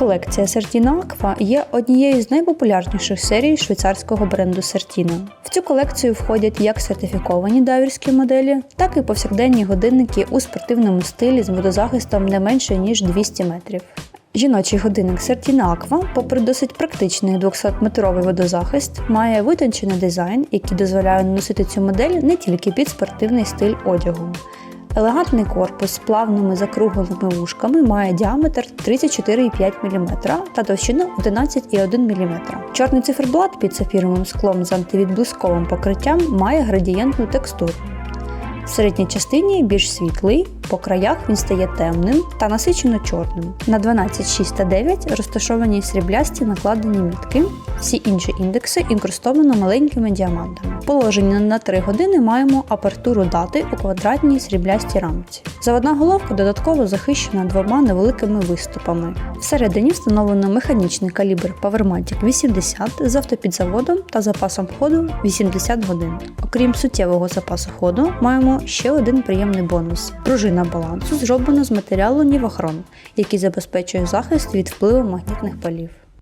Колекція Сертіна Аква є однією з найпопулярніших серій швейцарського бренду Сертіна. В цю колекцію входять як сертифіковані дайверські моделі, так і повсякденні годинники у спортивному стилі з водозахистом не менше ніж 200 метрів. Жіночий годинник Сертіна Аква, попри досить практичний 200-метровий водозахист, має витончений дизайн, який дозволяє носити цю модель не тільки під спортивний стиль одягу. Елегантний корпус з плавними закругленими вушками має діаметр 34,5 мм та товщину 11,1 мм. Чорний циферблат під сапфіровим склом з антивідблисковим покриттям має градієнтну текстуру. В середній частині більш світлий, по краях він стає темним та насичено чорним. На 12, 6 та 9 розташовані сріблясті накладені мітки. Всі інші індекси інкрустовано маленькими діамантами. Положення на 3 години маємо апертуру дати у квадратній сріблястій рамці. Заводна головка додатково захищена двома невеликими виступами. Всередині встановлено механічний калібр PowerMatic 80 з автопідзаводом та запасом ходу 80 годин. Окрім суттєвого запасу ходу, маємо ще один приємний бонус. Пружина балансу зроблена з матеріалу Нівахрон, який забезпечує захист від впливу магнітних полів.